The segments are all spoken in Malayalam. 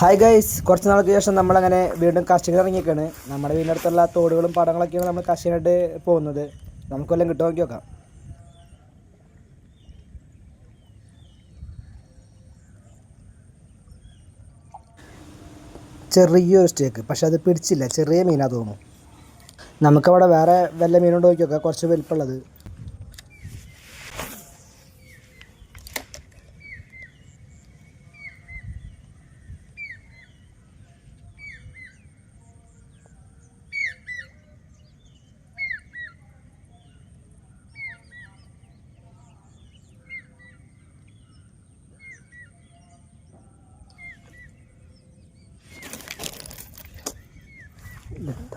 ഹായ് ഗൈസ് കുറച്ച് നാൾക്ക് ശേഷം നമ്മളങ്ങനെ വീണ്ടും കർഷകർ ഇറങ്ങിയൊക്കെയാണ് നമ്മുടെ വീടിനടുത്തുള്ള തോടുകളും പടങ്ങളൊക്കെയാണ് നമ്മൾ കർഷകനായിട്ട് പോകുന്നത്. നമുക്കെല്ലാം കിട്ടും നോക്കി നോക്കാം. ചെറിയൊരു സ്റ്റേക്ക് പക്ഷെ അത് പിടിച്ചില്ല. ചെറിയ മീനാ തോന്നുന്നു. നമുക്കവിടെ വേറെ വല്ല മീനുണ്ടോ നോക്കി നോക്കാം കുറച്ച് വലിപ്പമുള്ളത്.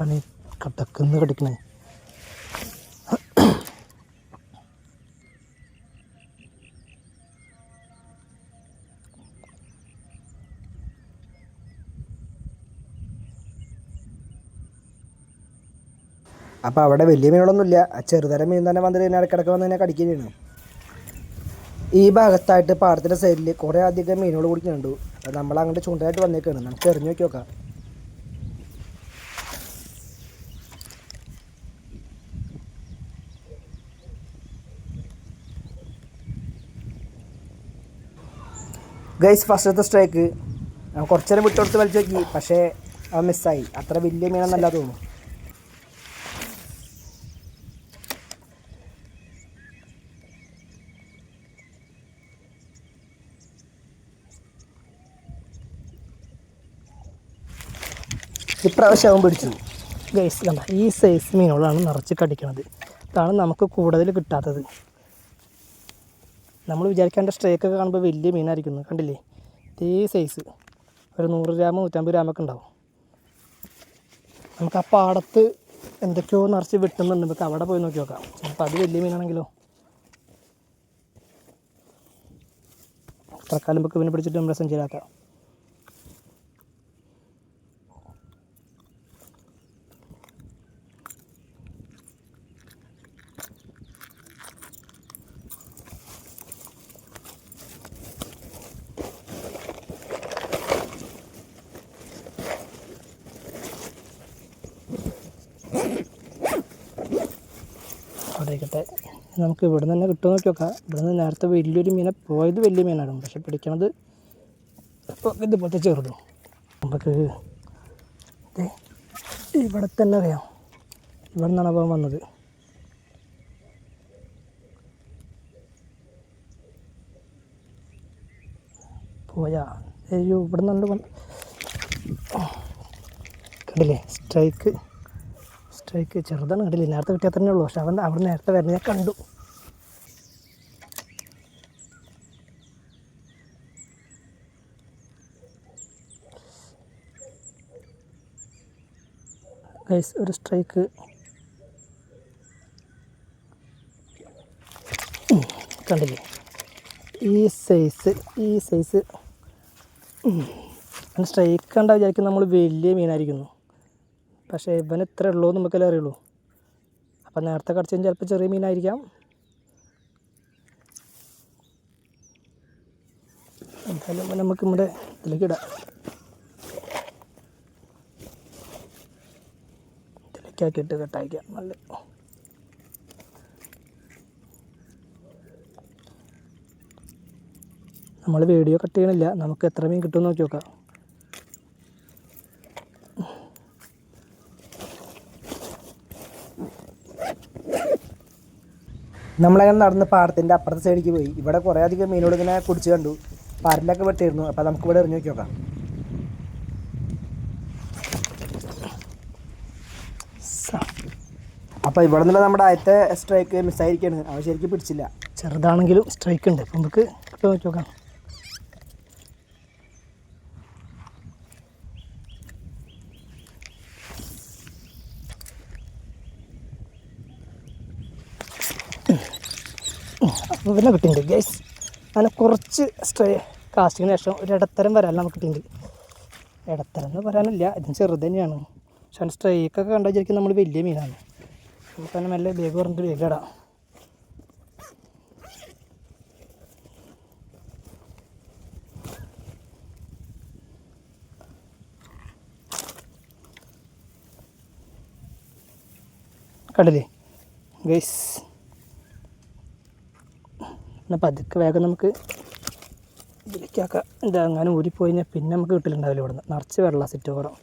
എന്താണ് കട്ടക്കുന്ന് കടിക്കണേ. അപ്പോൾ അവിടെ വലിയ മീനുകളൊന്നുമില്ല. ചെറുതരം മീൻ തന്നെ വന്നിട്ട് തന്നെ ഇടയ്ക്കിടയ്ക്ക് വന്ന് തന്നെ കടിക്കുകയാണ് ഈ ഭാഗത്തായിട്ട് പാടത്തിന്റെ സൈഡിൽ കുറേ അധികം മീനുകൾ കുടിക്കുന്നുണ്ട്. നമ്മൾ അങ്ങോട്ട് ചൂണ്ടയായിട്ട് വന്നേക്കാണ്. നമുക്ക് എറിഞ്ഞു നോക്കി നോക്കാം. ഗൈസ് ഫസ്റ്റത്തെ സ്ട്രൈക്ക് കുറച്ച് നേരം വിട്ടുകൊടുത്ത് വലിച്ചു നോക്കി. പക്ഷേ അത് മിസ്സായി അത്ര വലിയ മീനൊന്നല്ല തോന്നുന്നു. ഇപ്രാവശ്യം അവൻ പിടിച്ചു. ഗൈസ് കണ്ട ഈ സൈസ് മീനുകളാണ് നിറച്ച് കടിക്കുന്നത് അതാണ് നമുക്ക് കൂടുതൽ കിട്ടാത്തത്. നമ്മൾ വിചാരിക്കേണ്ട സ്ട്രേക്ക് ഒക്കെ കാണുമ്പോൾ വലിയ മീനായിരിക്കുന്നു. കണ്ടില്ലേ? ഇതേ സൈസ് ഒരു നൂറ് ഗ്രാം നൂറ്റമ്പത് ഗ്രാമൊക്കെ ഉണ്ടാവും. നമുക്ക് ആ പാടത്ത് എന്തൊക്കെയോ നിറച്ച് വെട്ടുന്നുണ്ട്. നമുക്ക് അവിടെ പോയി നോക്കി നോക്കാം. ചിലപ്പോൾ അത് വലിയ മീനാണെങ്കിലോ? തൽക്കാലം നമുക്ക് ഇവനെ പിടിച്ചിട്ട് നമ്മളെ സഞ്ചരിയാക്കാം അവിടെ ഇരിക്കട്ടെ നമുക്ക് ഇവിടെ നിന്ന് തന്നെ കിട്ടുമോ നോക്കി നോക്കാം ഇവിടെ നിന്ന് നേരത്തെ വലിയൊരു മീനെ പോയത് വലിയ മീനാണ് പക്ഷെ പിടിക്കണത് ഇതുപോലത്തെ ചെറുതും. നമുക്ക് ഇവിടെ തന്നെ അറിയാം. ഇവിടെ നിന്നാണ് അപ്പം വന്നത്. പോയാ. അയ്യോ ഇവിടെ നിന്നുണ്ട് കണ്ടില്ലേ? സ്ട്രൈക്ക്. സ്ട്രൈക്ക്. ചെറുതാണ് കണ്ടില്ലേ? നേരത്തെ കിട്ടിയാൽ തന്നെ ഉള്ളൂ. പക്ഷെ അവൻ അവിടെ നേരത്തെ വരുന്നത് ഞാൻ കണ്ടു. ഗൈസ് ഒരു സ്ട്രൈക്ക് കണ്ടില്ലേ? ഈ സൈസ് ഈ സൈസ് സ്ട്രൈക്ക് കണ്ടാൽ വിചാരിക്കും നമ്മൾ വലിയ മീനായിരിക്കുന്നു. പക്ഷേ ഇവൻ എത്ര ഉള്ളൂ എന്ന് നമുക്കല്ലേ അറിയുള്ളൂ. അപ്പം നേരത്തെ കടച്ചു ചിലപ്പോൾ ചെറിയ മീനായിരിക്കാം. എന്തായാലും നമുക്ക് നമ്മുടെ ഇതിലേക്ക് ഇടാം. ഇതിലേക്ക് ഇട്ട് കട്ടായിക്കാം. നല്ല നമ്മൾ വീഡിയോ കട്ട് ചെയ്യണില്ല. നമുക്ക് എത്ര മീൻ കിട്ടുമെന്ന് നോക്കി നോക്കാം. നമ്മളങ്ങനെ നടന്ന് പാടത്തിന്റെ അപ്പുറത്തെ സൈഡിലേക്ക് പോയി. ഇവിടെ കുറേ അധികം മീനുകൾ ഇങ്ങനെ കുടിച്ച് കണ്ടു. പാരലൊക്കെ വെട്ടിയിരുന്നു. അപ്പോൾ നമുക്ക് ഇവിടെ എറിഞ്ഞു നോക്കി നോക്കാം. അപ്പോൾ ഇവിടെ നിന്നുള്ള നമ്മുടെ ആദ്യത്തെ സ്ട്രൈക്ക് മിസ്സായിരിക്കുകയാണ് അവ ശരിക്കും പിടിച്ചില്ല. ചെറുതാണെങ്കിലും സ്ട്രൈക്ക് ഉണ്ട്. അപ്പം നമുക്ക് നോക്കി നോക്കാം. അപ്പോൾ പിന്നെ കിട്ടിയിട്ടുണ്ട് ഗൈസ് അങ്ങനെ കുറച്ച് സ്ട്രൈ കാസ്റ്റിങ്ങിന് ശേഷം ഒരു ഇടത്തരം വരാൻ നമുക്ക് കിട്ടിയിട്ടുണ്ട്. ഇടത്തരം എന്ന് പറയാനില്ല. ഇതിന് ചെറുത് തന്നെയാണ്. പക്ഷേ സ്ട്രൈക്കൊക്കെ കണ്ടാൽ ശരിക്കും നമ്മൾ വലിയ മീനാണ്. നമുക്ക് തന്നെ മെല്ലെ ബേഗ് പറഞ്ഞിട്ട് ബേഗ് ഇടാം. കണ്ടില്ലേ? ഗൈസ് എന്നാൽ പതുക്കെ വേഗം നമുക്ക് വിളിക്കാക്കാം എന്താ അങ്ങനെ ഊരിപ്പോയി കഴിഞ്ഞാൽ പിന്നെ നമുക്ക് കിട്ടലുണ്ടാവില്ല ഇവിടുന്ന്. നിറച്ച് വെള്ളം സിറ്റ് ഓവറും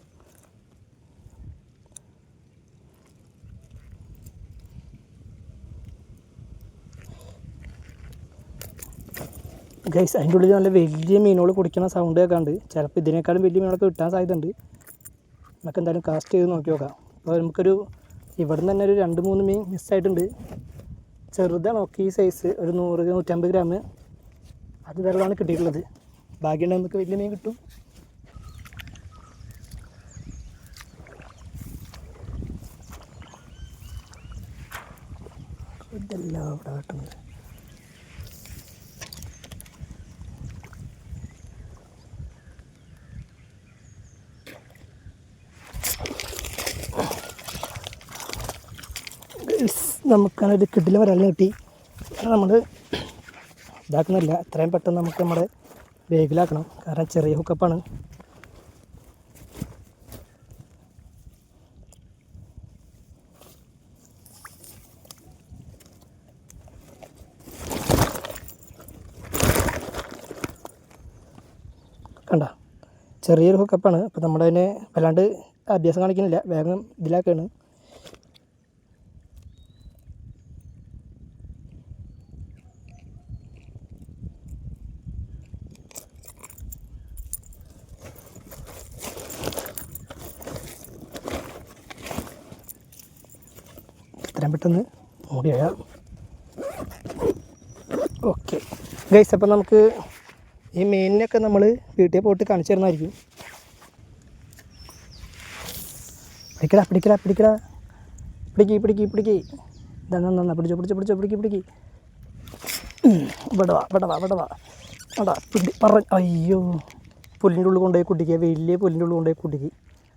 ഗൈസ് അതിന്റെ ഉള്ളിൽ നല്ല വലിയ മീനുകൾ കുടിക്കുന്ന സൗണ്ട് കേൾക്കാണ്ട്. ചിലപ്പോൾ ഇതിനേക്കാളും വലിയ മീനുകളൊക്കെ കിട്ടാൻ സാധ്യത ഉണ്ട് നമുക്ക് എന്തായാലും കാസ്റ്റ് ചെയ്ത് നോക്കി നോക്കാം. അപ്പോൾ നമുക്കൊരു ഇവിടെ നിന്ന് തന്നെ ഒരു രണ്ട് മൂന്ന് മീൻ മിസ്സായിട്ടുണ്ട് ചെറുതാണ് ഒക്കെ ഈ സൈസ് ഒരു നൂറ് നൂറ്റമ്പത് ഗ്രാം അത് വെള്ളമാണ് കിട്ടിയിട്ടുള്ളത്. ബാക്കിയുണ്ടെങ്കിൽ നമുക്ക് വലിയ മീൻ കിട്ടും. ഇതെല്ലാം അവിടെ കിട്ടുന്നത് നമുക്കതൊരു കിഡിൽ വരാൻ കിട്ടി. നമ്മൾ ഇതാക്കുന്നില്ല എത്രയും പെട്ടെന്ന് നമുക്ക് നമ്മുടെ വേഗിലാക്കണം കാരണം ചെറിയ ഹുക്കപ്പാണ് കണ്ട? ചെറിയൊരു ഹുക്കപ്പാണ് അപ്പോൾ നമ്മുടെ അതിനെ വല്ലാണ്ട് അഭ്യാസം കാണിക്കുന്നില്ല. വേഗം ഇതിലാക്കാണ്. മൂടി വരാം ഓക്കെ ഗൈസ് അപ്പം നമുക്ക് ഈ മീനിനൊക്കെ നമ്മൾ വീട്ടിൽ പോയിട്ട് കാണിച്ചു തരുന്നതായിരിക്കും. പിടിക്കടാ പിടിക്കടാ പിടിക്കടാ. പിടിക്കി പിടിക്കി പിടിക്കി. ഇതാ നന്നാ പിടിച്ചോ പിടിച്ചോ പിടിച്ചോ പിടിക്കി പിടിക്കി. വിടവാ ഇവിടെ വാ ഇവിടെ വാ ഇവിടെ വാ. എടാ പിടി പറ. അയ്യോ. പുല്ലിന്റെ ഉള്ളിൽ കൊണ്ടുപോയി കുട്ടിക്കുക വലിയ പുല്ലിന്റെ ഉള്ളിൽ കൊണ്ടുപോയി കുട്ടിക്ക്.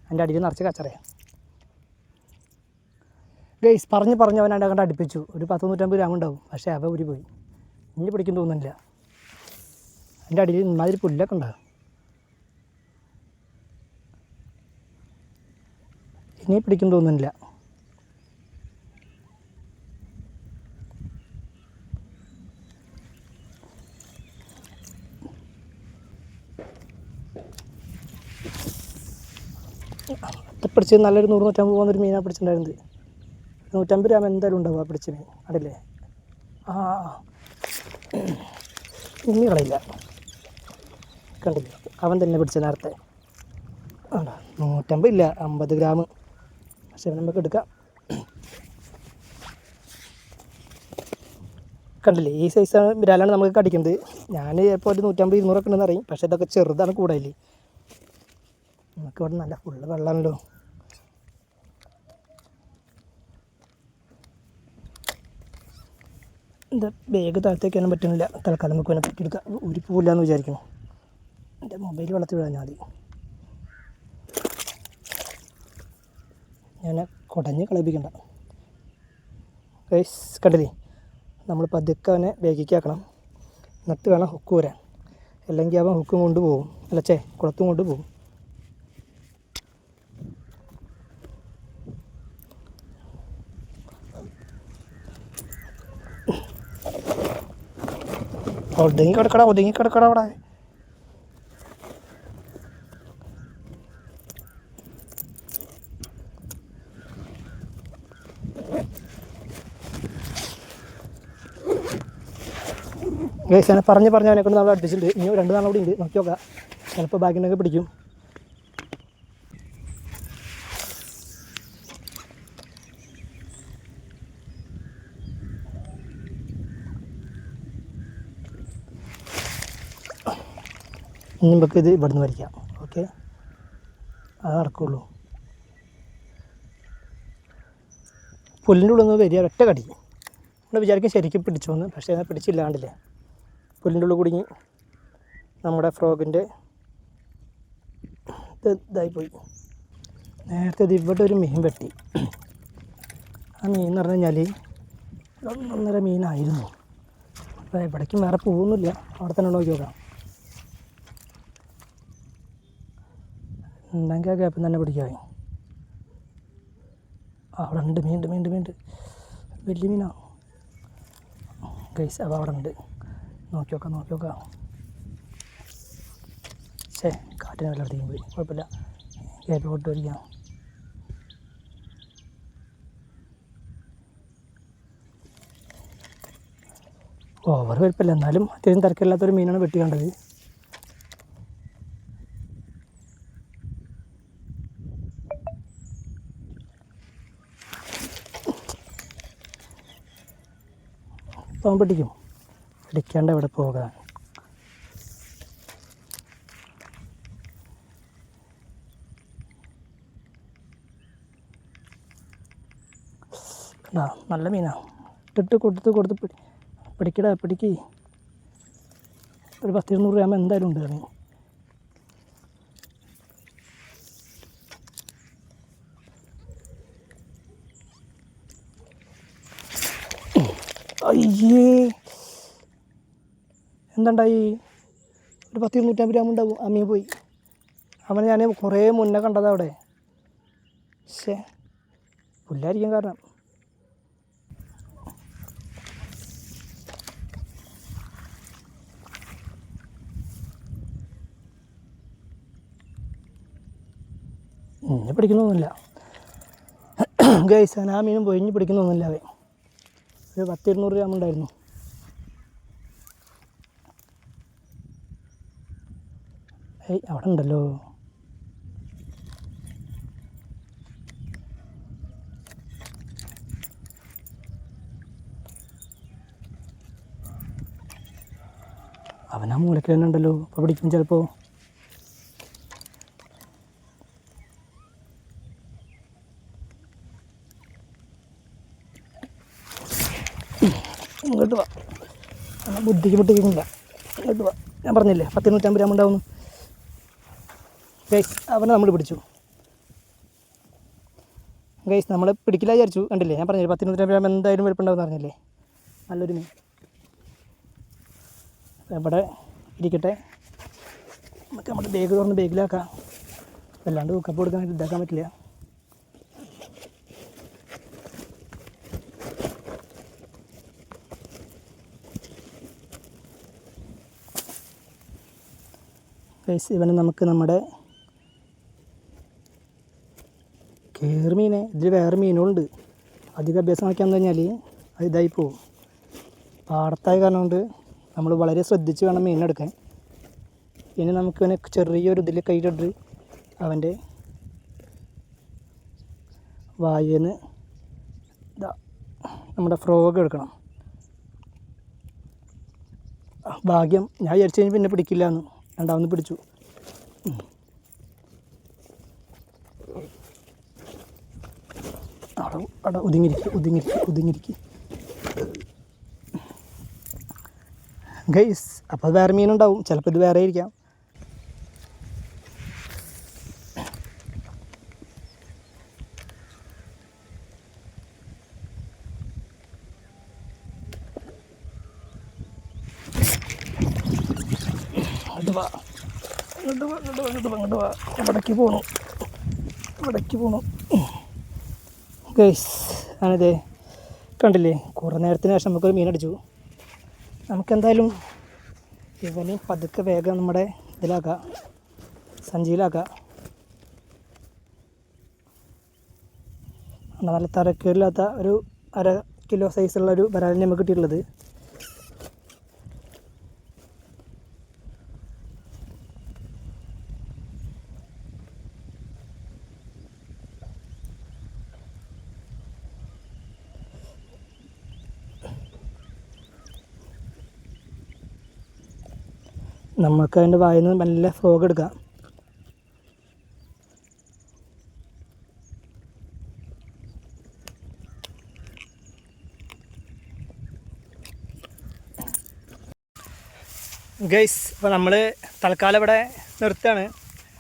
അതിന്റെ അടിയിൽ നിറച്ച് കച്ചറയാണ് ഗൈസ് പറഞ്ഞ് പറഞ്ഞ് അവൻ അവിടെ കണ്ട് അടുപ്പിച്ചു. ഒരു പത്ത് നൂറ്റമ്പത് ഗ്രാം ഉണ്ടാവും. പക്ഷേ അവ ഊരി പോയി ഇനി പിടിക്കും തോന്നുന്നില്ല. അതിന്റെ അടിയിൽ ഇമാതിരി പുല്ലൊക്കെ ഉണ്ടാകും ഇനി പിടിക്കും തോന്നുന്നില്ല. പിടിച്ച് നല്ലൊരു നൂറ് നൂറ്റമ്പത് പോകുന്നൊരു മീനാണ് പിടിച്ചിട്ടുണ്ടായിരുന്നത്. നൂറ്റമ്പത് ഗ്രാം എന്തായാലും ഉണ്ടാവും ആ പിടിച്ച മീൻ അടല്ലേ ആ ഇനി കളയില്ല. കണ്ടില്ലേ? അവൻ തന്നെ പിടിച്ച നേരത്തെ. നൂറ്റമ്പത് ഇല്ല അമ്പത് ഗ്രാം. പക്ഷെ നമുക്ക് എടുക്കാം. കണ്ടില്ലേ? ഈ സൈസ് വിരാലാണ് നമുക്ക് കടിക്കുന്നത്. ഞാൻ ഇപ്പോൾ ഒരു നൂറ്റമ്പത് ഇരുന്നൂറൊക്കെ ഉണ്ടെന്ന് അറിയും. പക്ഷേ ഇതൊക്കെ ചെറുതാണ് കൂടുതൽ നമുക്ക് ഇവിടെ നല്ല ഫുള്ള് വെള്ളമാണല്ലോ ഇത് ബാഗ് താഴത്തേക്കാനും പറ്റുന്നില്ല. തൽക്കാലം നമുക്ക് അതിനെ പറ്റിയെടുക്കാം ഒരു പോവില്ല എന്ന് വിചാരിക്കുന്നു. എന്റെ മൊബൈൽ വളർത്തി വിടാൻ മതി ഞാൻ കുടഞ്ഞ് കളയിപ്പിക്കണ്ട. ഗൈസ് കണ്ടില്ലേ? നമ്മൾ പതുക്കെ അവനെ ബാഗിലേക്ക് എന്നിട്ട് വേണം ഹുക്ക് വരാൻ അല്ലെങ്കിൽ അവൻ ഹുക്കും കൊണ്ടുപോകും. അല്ല ചേ കുളത്തും കൊണ്ട് ഒതുങ്ങി കിടക്കടാ ഒതുങ്ങി കിടക്കടാ അവിടെ ഗൈസ് ഞാൻ പറഞ്ഞ് പറഞ്ഞ് അവനെ കൊണ്ട് നമ്മൾ അടുപ്പിച്ചിട്ടുണ്ട് ഇനി രണ്ട് നാളെ കൂടി ഉണ്ട്. നോക്കി നോക്കാം. ചിലപ്പോൾ ബാക്കിനൊക്കെ പിടിക്കും. ഇനി നമുക്ക് ഇത് ഇവിടുന്ന് വരയ്ക്കാം. ഓക്കെ? അത് നടക്കുള്ളൂ. പുല്ലിന്റെ ഉള്ളിൽ നിന്ന് വരിക ഒറ്റ കടി. നമ്മൾ വിചാരിക്കും ശരിക്കും പിടിച്ചു വന്ന് പക്ഷേ അത് പിടിച്ചില്ലാണ്ടില്ലേ. പുല്ലിന്റെ ഉള്ളിൽ കുടുങ്ങി നമ്മുടെ ഫ്രോഗിന്റെ ഇത് ഇതായിപ്പോയി നേരത്തെ ഇത് ഇവിടെ ഒരു മീൻ വെട്ടി. ആ മീൻ എന്ന് പറഞ്ഞു കഴിഞ്ഞാൽ ഒന്നൊന്നര മീനായിരുന്നു. അപ്പോൾ ഇവിടേക്കും വേറെ പോകുന്നില്ല അവിടെ തന്നെ നോക്കി നോക്കാം. ഉണ്ടെങ്കിൽ ആ ഗ്യാപ്പിൽ തന്നെ പിടിക്കാമേ അവിടെ ഉണ്ട് മീണ്ടും മീൻ ഉണ്ട് വലിയ മീനാ. ഗൈസ് അപ്പോൾ അവിടെ ഉണ്ട്. നോക്കി നോക്കാം നോക്കി നോക്കാം. ശേ കാറ്റിന് വെള്ളത്തേക്കും പോയി. കുഴപ്പമില്ല. ഗ്യാപ്പ് കൊണ്ട് വരിക്കാം ഓവർ വലിപ്പമില്ല എന്നാലും അത്യാവശ്യം തിരക്കില്ലാത്തൊരു മീനാണ് വെട്ടി കണ്ടത്. പാവൻ പിടിക്കും. പിടിക്കാണ്ട് അവിടെ പോകാൻ? കണ്ടാ നല്ല മീനാ. ഇട്ടിട്ട് കൊടുത്ത് കൊടുത്ത് പിടി പിടിക്കടാ പിടിക്ക്. ഒരു പത്തിരുന്നൂറ് ഗ്രാം എന്തായാലും ഉണ്ട് അതിന്. അയ്യേ. എന്തുണ്ടായി? ഒരു പത്ത് ഇരുന്നൂറ്റമ്പത് ഗ്രാം ഉണ്ടാവും. അമ്മയെ പോയി. അവനെ ഞാൻ കുറേ മുന്നേ കണ്ടതാ അവിടെ. ശേ പുല്ലായിരിക്കും കാരണം. ഇനി പിടിക്കുന്നൊന്നുമില്ല. ഗൈസ് ആ മീനും പോയി. ഇനി പിടിക്കുന്നൊന്നുമില്ല അവൻ. ഒരു പത്തിരുന്നൂറ് രൂപ ഉണ്ടായിരുന്നു. ഏയ് അവിടെ ഉണ്ടല്ലോ. അവനാ ആ മൂലക്ക് തന്നെ അപ്പോൾ പിടിക്കും ചിലപ്പോൾ ഇങ്ങോട്ട് വാ ബുദ്ധിക്ക് പൊട്ടിക്കുന്നില്ല ഇങ്ങോട്ട് വാ ഞാൻ പറഞ്ഞില്ലേ പത്തിരുന്നൂറ്റമ്പത് ഗ്രാം ഉണ്ടാവുന്നു. ഗൈസ് അവനെ നമ്മൾ പിടിച്ചു. ഗൈസ് നമ്മൾ പിടിക്കില്ല വിചാരിച്ചു. കണ്ടില്ലേ ഞാൻ പറഞ്ഞില്ലേ പത്തിനൂറ്റമ്പത് ഗ്രാം എന്തായാലും വെളുപ്പുണ്ടാവും പറഞ്ഞില്ലേ. നല്ലൊരു മീൻ. ഇവിടെ ഇരിക്കട്ടെ. നമുക്ക് നമ്മുടെ ബാഗ് തുറന്ന് ബാഗിലാക്കാം അല്ലാണ്ട് കപ്പ് കൊടുക്കാൻ ഇതാക്കാൻ പറ്റില്ല. ഗൈസ് ഇവന് നമുക്ക് നമ്മുടെ കേർമീനെ ഇതിൽ വേറെ മീനുകളുണ്ട്. അധികം അഭ്യാസം ആക്കിയാന്ന് കഴിഞ്ഞാൽ അത് ഇതായി പോവും. പാടത്തായ കാരണം കൊണ്ട് നമ്മൾ വളരെ ശ്രദ്ധിച്ച് വേണം മീനെടുക്കാൻ ഇനി നമുക്ക് ഇവനെ ചെറിയൊരു ഇതിൽ കയ്യിലിട്ട് അവന്റെ വായുന്ന് ഇതാ നമ്മുടെ ഫ്രോഗ് എടുക്കണം. ഭാഗ്യം. ഞാൻ വിചാരിച്ചു കഴിഞ്ഞാൽ പിന്നെ പിടിക്കില്ല രണ്ടാമത് പിടിച്ചു. അവിടെ അവിടെ ഒതുങ്ങിരിക്കുക ഒതുങ്ങിരിക്കുക ഒതുങ്ങിരിക്കുക ഗൈസ് അപ്പോൾ അത് വേറെ മീനുണ്ടാവും ചിലപ്പോൾ ഇത് വേറെ ആയിരിക്കാം. ഇങ്ങോട്ട് വാ ഇങ്ങോട്ട് വാ ഇങ്ങോട്ട് വാ ഇങ്ങോട്ട് വാ ഇങ്ങോട്ട് വാ ഇവിടേക്ക് പോണു. ഇവിടേക്ക് പോണു. ഗൈസ് ആണിതേ. കണ്ടില്ലേ? കുറേ നേരത്തിന് ശേഷം നമുക്കൊരു മീനടിച്ചു. നമുക്കെന്തായാലും ഇവനെയും പതുക്കെ വേഗം നമ്മുടെ ഇതിലാക്കാം. സഞ്ചിയിലാക്കാം. നല്ല തരക്കേടില്ലാത്ത ഒരു അര കിലോ സൈസുള്ള ഒരു വരാലിനെ നമുക്ക് കിട്ടിയിട്ടുള്ളത്. നമുക്ക് അതിന്റെ വായിൽ നിന്ന് നല്ല ഫ്രോഗ് എടുക്കാം. ഗൈസ് അപ്പോൾ നമ്മൾ തൽക്കാലം ഇവിടെ നിർത്തുകയാണ്.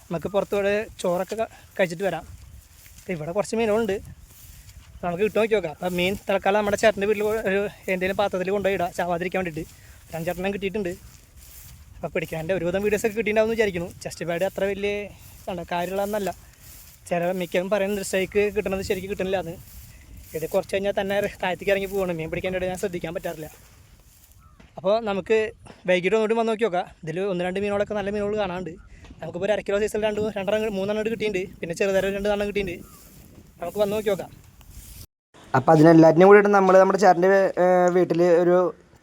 നമുക്ക് പുറത്ത് ഇവിടെ ചോറൊക്കെ കഴിച്ചിട്ട് വരാം. അപ്പോൾ ഇവിടെ കുറച്ച് മീനുകളുണ്ട് നമുക്ക് കിട്ടുമോ നോക്കി നോക്കാം. അപ്പോൾ മീൻ തൽക്കാലം നമ്മുടെ ചേട്ടന്റെ വീട്ടിൽ ഒരു എന്തെങ്കിലും പാത്രത്തിൽ കൊണ്ടുപോയി ഇടാം. ചാവാതിരിക്കാൻ വേണ്ടിയിട്ട്. അഞ്ചെണ്ണം കിട്ടിയിട്ടുണ്ട്. അപ്പോൾ പിടിക്കാന്റെ ഒരുവിധം വീഡിയോസൊക്കെ കിട്ടിയിട്ടുണ്ടാവും വിചാരിക്കുന്നു. ചെസ്റ്റ് പാഡ് അത്ര വലിയ കണ്ട കാര്യമുള്ളതെന്നല്ല. ചില മിക്കതും പറയുന്നത് സ്ട്രൈക്ക് കിട്ടണത് ശരിക്കും കിട്ടണില്ല അത് ഇത് കുറച്ച് കഴിഞ്ഞാൽ തന്നെ താഴത്തേക്ക് ഇറങ്ങി പോകണം മീൻ പിടിക്കാൻ ഞാൻ ശ്രദ്ധിക്കാൻ പറ്റാറില്ല. അപ്പോൾ നമുക്ക് വൈകിട്ട് ഒന്നുകൂടി വന്ന് നോക്കി നോക്കാം. ഇതിൽ ഒന്ന് രണ്ട് മീനുകളൊക്കെ നല്ല മീനുകൾ കാണാണ്ട് നമുക്കിപ്പോൾ ഒരു അര കിലോ സൈസിൽ രണ്ട് രണ്ടെണ്ണം മൂന്നെണ്ണം കിട്ടിയിട്ടുണ്ട്. പിന്നെ ചെറുതരം രണ്ട് എണ്ണം കിട്ടിയിട്ടുണ്ട്. നമുക്ക് വന്ന് നോക്കി നോക്കാം. അപ്പോൾ അതിനെല്ലാറ്റിനും കൂടിയിട്ട് നമ്മൾ നമ്മുടെ ചേട്ടന്റെ വീട്ടിൽ ഒരു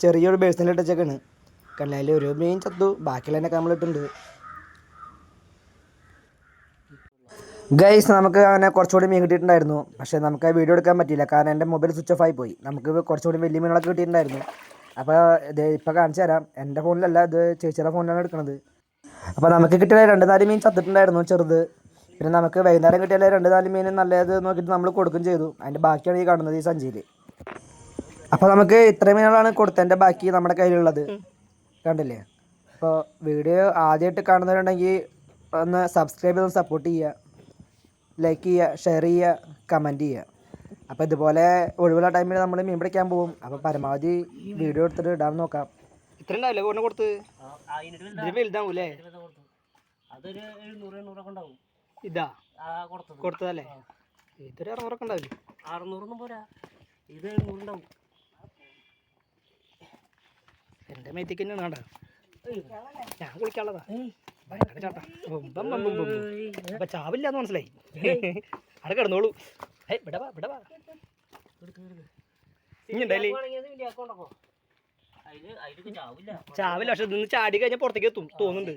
ചെറിയൊരു ബേഴ്സണിൽ ഇട്ടച്ചൊക്കെയാണ് കല്ലായിൽ ഒരു മീൻ ചത്തു. ബാക്കിയുള്ളതിനൊക്കെ നമ്മളിട്ടുണ്ട് ഗൈസ് നമുക്ക് അങ്ങനെ കുറച്ചുകൂടി മീൻ കിട്ടിയിട്ടുണ്ടായിരുന്നു. പക്ഷേ നമുക്ക് ആ വീഡിയോ എടുക്കാൻ പറ്റിയില്ല. കാരണം എന്റെ മൊബൈൽ സ്വിച്ച് ഓഫ് ആയി പോയി നമുക്ക് കുറച്ചുകൂടി വലിയ മീനുകളൊക്കെ കിട്ടിയിട്ടുണ്ടായിരുന്നു. അപ്പോൾ ഇത് ഇപ്പോൾ കാണിച്ചു തരാം. എന്റെ ഫോണിലല്ല ഇത് ചേച്ചിയുടെ ഫോണിലാണ് എടുക്കുന്നത് അപ്പോൾ നമുക്ക് കിട്ടിയ രണ്ട് നാല് മീൻ ചത്തിട്ടുണ്ടായിരുന്നു ചെറുത്. പിന്നെ നമുക്ക് വൈകുന്നേരം കിട്ടിയാൽ രണ്ട് നാല് മീൻ നല്ലത് നോക്കിയിട്ട് നമ്മൾ കൊടുക്കുകയും ചെയ്തു. അതിന്റെ ബാക്കിയാണ് ഈ കാണുന്നത് ഈ സഞ്ചിയിൽ അപ്പോൾ നമുക്ക് ഇത്രയും മീനുകളാണ് കൊടുത്തതിന്റെ ബാക്കി നമ്മുടെ കയ്യിലുള്ളത്. കണ്ടില്ലേ? അപ്പോൾ വീഡിയോ ആദ്യമായിട്ട് കാണുന്നവരുണ്ടെങ്കിൽ ഒന്ന് സബ്സ്ക്രൈബ് ചെയ്ത് സപ്പോർട്ട് ചെയ്യുക. ലൈക്ക് ചെയ്യുക ഷെയർ ചെയ്യുക കമന്റ് ചെയ്യുക. അപ്പോൾ ഇതുപോലെ ഒഴിവുള്ള ടൈമിൽ നമ്മൾ മീൻ പിടിക്കാൻ പോകും. അപ്പോൾ പരമാവധി വീഡിയോ എടുത്തിട്ട് ഇടാൻ നോക്കാം. ഇത്ര ഉണ്ടാവില്ലേ കൊണ്ട് കൊടുത്ത്. അതൊരു എഴുന്നൂറ് എണ്ണൂറൊക്കെ ഉണ്ടാവും. ഇതാ? കൊടുത്തതല്ലേ? ഇതൊരു അറുന്നൂറൊക്കെ ഉണ്ടാവില്ലേ? അറുന്നൂറൊന്നും പോരാ. ഇത് എഴുന്നൂറുണ്ടാവും എന്റെ മേത്തേക്ക് തന്നെയാണ് കണ്ട ഞാൻ കുളിക്കാനുള്ളതാ. ചാട്ടാ. അപ്പൊ ചാവില്ലാന്ന് മനസ്സിലായി. അവിടെ കിടന്നോളൂ. വിടവാ വാ ഇവിടെ വാ. ഇനി ഉണ്ടായില്ലേ അതിൽ അതിലൊക്കെ ചാവില്ല. ചാവില്ല പക്ഷെ നിന്ന് ചാടി കഴിഞ്ഞാൽ പുറത്തേക്ക് എത്തും തോന്നുന്നുണ്ട്.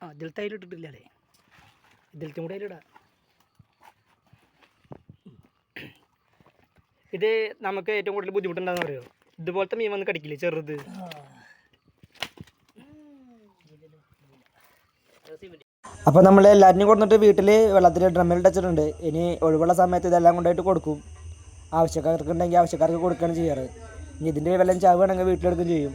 ആ ഇതിൽ തൈലിട്ടിട്ടില്ലേ ഇതിലത്തെ കൂടെ അതിലിടാ. ഇത് നമുക്ക് ഏറ്റവും കൂടുതൽ ബുദ്ധിമുട്ടുണ്ടാകുന്ന അറിയോ? ഇതുപോലത്തെ മീൻ വന്ന് കടിക്കില്ലേ ചെറുത്? അപ്പൊ അപ്പോൾ നമ്മൾ എല്ലാറ്റിനും കൊടുത്തിട്ട് വീട്ടിൽ വെള്ളത്തിൽ ഡ്രമ്മിൽ ഇട്ടിട്ടുണ്ട് ഇനി ഒഴിവുള്ള സമയത്ത് ഇതെല്ലാം കൊണ്ടായിട്ട് കൊടുക്കും. ആവശ്യക്കാർക്ക് ഉണ്ടെങ്കിൽ ആവശ്യക്കാർക്ക് കൊടുക്കുകയാണ് ചെയ്യാറ്. ഇനി ഇതിന്റെ വല്ലതും ചാവുകയാണെങ്കിൽ വീട്ടിലെടുക്കുകയും ചെയ്യും.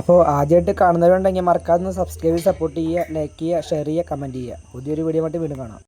അപ്പോൾ ആദ്യമായിട്ട് കാണുന്നവരുണ്ടെങ്കിൽ മറക്കാതെ സബ്സ്ക്രൈബ് സപ്പോർട്ട് ചെയ്യുക ലൈക്ക് ചെയ്യുക ഷെയർ ചെയ്യുക കമന്റ് ചെയ്യുക. പുതിയൊരു വീഡിയോ ആയിട്ട് വീണ്ടും കാണാം.